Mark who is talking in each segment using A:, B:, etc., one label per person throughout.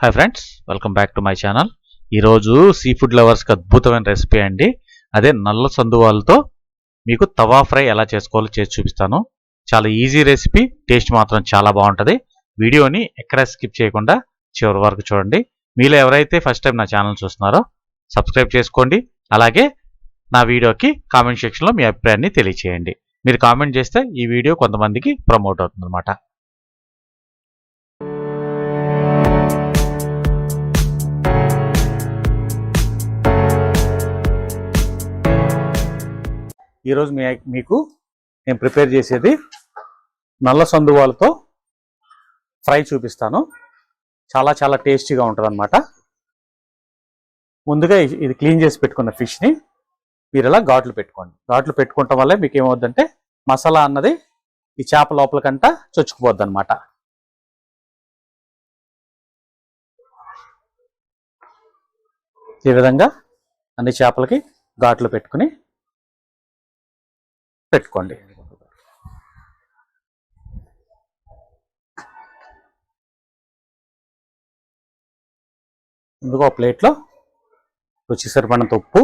A: Hi friends welcome back to my channel ఈరోజు sea food లవర్స్కి అద్భుతమైన రెసిపీ అండి. అదే నల్ల సందువాలతో మీకు తవా ఫ్రై ఎలా చేసుకోవాలో చేసి చూపిస్తాను. చాలా ఈజీ రెసిపీ టేస్ట్ మాత్రం చాలా బాగుంటుంది. వీడియోని ఎక్కడ స్కిప్ చేయకుండా చివరి వరకు చూడండి. మీలో ఎవరైతే ఫస్ట్ టైం నా ఛానల్ చూస్తున్నారో సబ్స్క్రైబ్ చేసుకోండి. అలాగే నా వీడియోకి కామెంట్ సెక్షన్లో మీ అభిప్రాయాన్ని తెలియచేయండి. మీరు కామెంట్ చేస్తే ఈ వీడియో కొంతమందికి ప్రమోట్ అవుతుంది ఈరోజు మీ మీకు నేను ప్రిపేర్ చేసేది నల్ల సందువాలతో ఫ్రై చూపిస్తాను. చాలా చాలా టేస్టీగా ఉంటుంది అనమాట ముందుగా ఇది క్లీన్ చేసి పెట్టుకున్న ఫిష్ని మీరు ఇలా ఘాట్లు పెట్టుకోండి. ఘాట్లు పెట్టుకోవటం వల్ల మీకు ఏమవుద్దంటే మసాలా అన్నది ఈ చేప లోపలికంట చొచ్చుకుపోద్ది అనమాట ఈ విధంగా అన్ని చేపలకి ఘాట్లు పెట్టుకుని పెట్టుకోండి. ముందుగా ప్లేట్లో రుచి సరిపడినంత ఉప్పు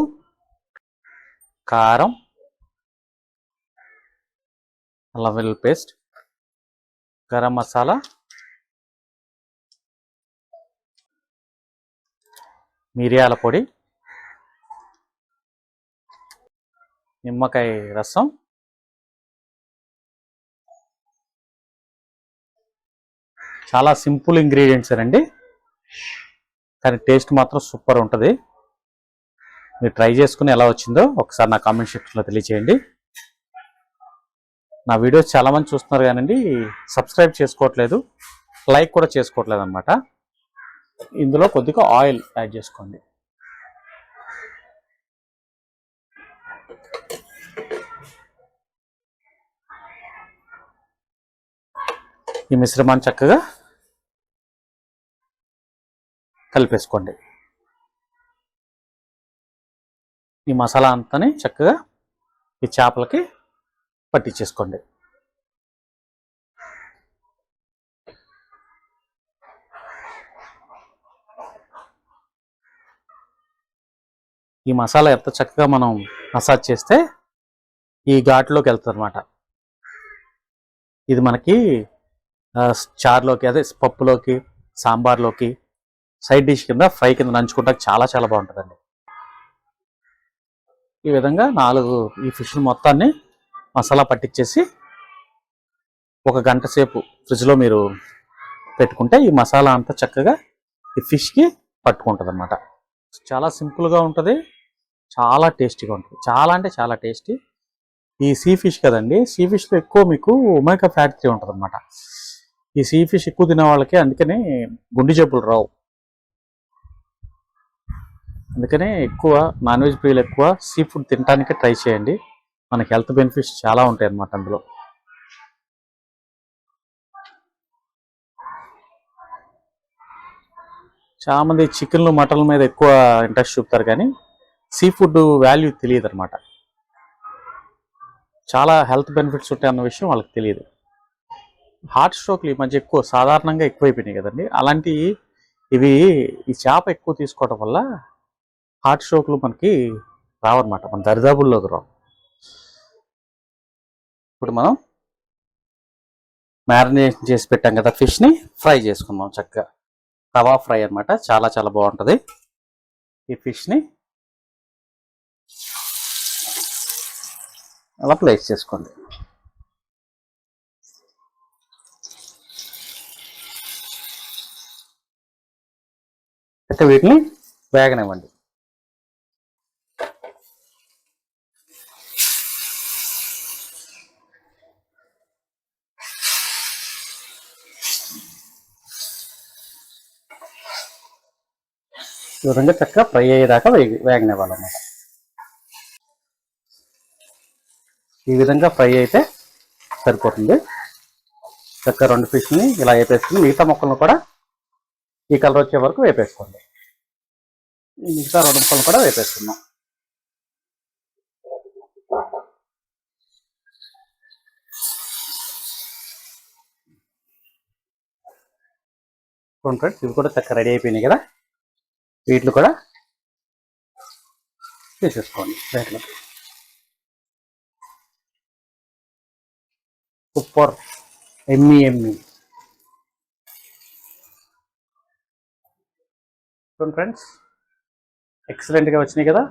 A: కారం అల్లం వెల్లుల్లి పేస్ట్ గరం మసాలా మిరియాల పొడి నిమ్మకాయ రసం చాలా సింపుల్ ఇంగ్రీడియంట్స్ అండి. కానీ టేస్ట్ మాత్రం సూపర్ ఉంటుంది. మీరు ట్రై చేసుకుని ఎలా వచ్చిందో ఒకసారి నా కామెంట్ సెక్షన్లో తెలియచేయండి. నా వీడియోస్ చాలామంది చూస్తున్నారు కానండి సబ్స్క్రైబ్ చేసుకోవట్లేదు. లైక్ కూడా చేసుకోవట్లేదు అనమాట ఇందులో కొద్దిగా ఆయిల్ యాడ్ చేసుకోండి. ఈ మిశ్రమాన్ని చక్కగా కలిపేసుకోండి. ఈ మసాలా అంతని చక్కగా ఈ చేపలకి పట్టించేసుకోండి. ఈ మసాలా ఎంత చక్కగా మనం మసాజ్ చేస్తే ఈ ఘాట్లోకి వెళ్తుంది అనమాట ఇది మనకి చార్లోకి చారులోకి అదే పప్పులోకి సాంబార్లోకి సైడ్ డిష్ కింద ఫ్రై కింద నంచుకుంటా చాలా చాలా బాగుంటుందండి. ఈ విధంగా నాలుగు ఈ ఫిష్ మొత్తాన్ని మసాలా పట్టించేసి ఒక గంట సేపు ఫ్రిడ్జ్లో మీరు పెట్టుకుంటే ఈ మసాలా అంతా చక్కగా ఈ ఫిష్కి పట్టుకుంటుంది అనమాట చాలా సింపుల్గా ఉంటుంది చాలా టేస్టీగా ఉంటుంది. చాలా అంటే చాలా టేస్టీ. ఈ సీ ఫిష్ కదండి సీ ఫిష్లో ఎక్కువ మీకు ఒమేగా ఫ్యాట్ త్రీ ఉంటుంది అనమాట ఈ సీ ఫిష్ ఎక్కువ తినే వాళ్ళకి అందుకని గుండె జబ్బులు రావు. అందుకనే ఎక్కువ నాన్ వెజ్ ప్రియులు ఎక్కువ సీ ఫుడ్ తినడానికే ట్రై చేయండి. మనకి హెల్త్ బెనిఫిట్స్ చాలా ఉంటాయి అన్నమాట అందులో చాలా మంది చికెన్లు మటన్ల మీద ఎక్కువ ఇంట్రెస్ట్ చూపుతారు కానీ సీ ఫుడ్ వాల్యూ తెలియదు అనమాట చాలా హెల్త్ బెనిఫిట్స్ ఉంటాయి అన్న విషయం వాళ్ళకి తెలియదు. హార్ట్ స్ట్రోక్లు ఈ మధ్య ఎక్కువ సాధారణంగా ఎక్కువైపోయినాయి కదండి. అలాంటి ఇవి ఈ చేప ఎక్కువ తీసుకోవడం వల్ల హార్ట్ స్ట్రోక్లు మనకి రావన్నమాట. మన దరిదాపుల్లోకి రావు. ఇప్పుడు మనం మ్యారినేషన్ చేసి పెట్టాం కదా ఫిష్ని ఫ్రై చేసుకుందాం చక్కగా. తవా ఫ్రై అన్నమాట. చాలా చాలా బాగుంటుంది. ఈ ఫిష్ని అలా ప్లేస్ చేసుకోండి. అయితే వీటిని వేగనివ్వండి. రెండు చక్కగా ఫ్రై అయ్యేదాకా వేగి వేగనివ్వాలన్నమాట. ఈ విధంగా ఫ్రై అయితే సరిపోతుంది. చక్కగా రెండు ఫిష్ని ఇలా వేపేసుకుని మిగతా మొక్కలను కూడా ఈ కలర్ వచ్చే వరకు వేపేసుకోండి. మిగతా రెండు ముక్కలను కూడా వేపేసుకుందాం.
B: ఫ్రెండ్స్ ఇవి కూడా చక్కగా రెడీ అయిపోయినాయి కదా. వీటిని కూడా వేసేసుకోండి ప్లేట్లో సూపర్. ఎమ్మి ఎమ్మి. ఫ్రెండ్స్ ఎక్సలెంట్గా వచ్చినాయి కదా.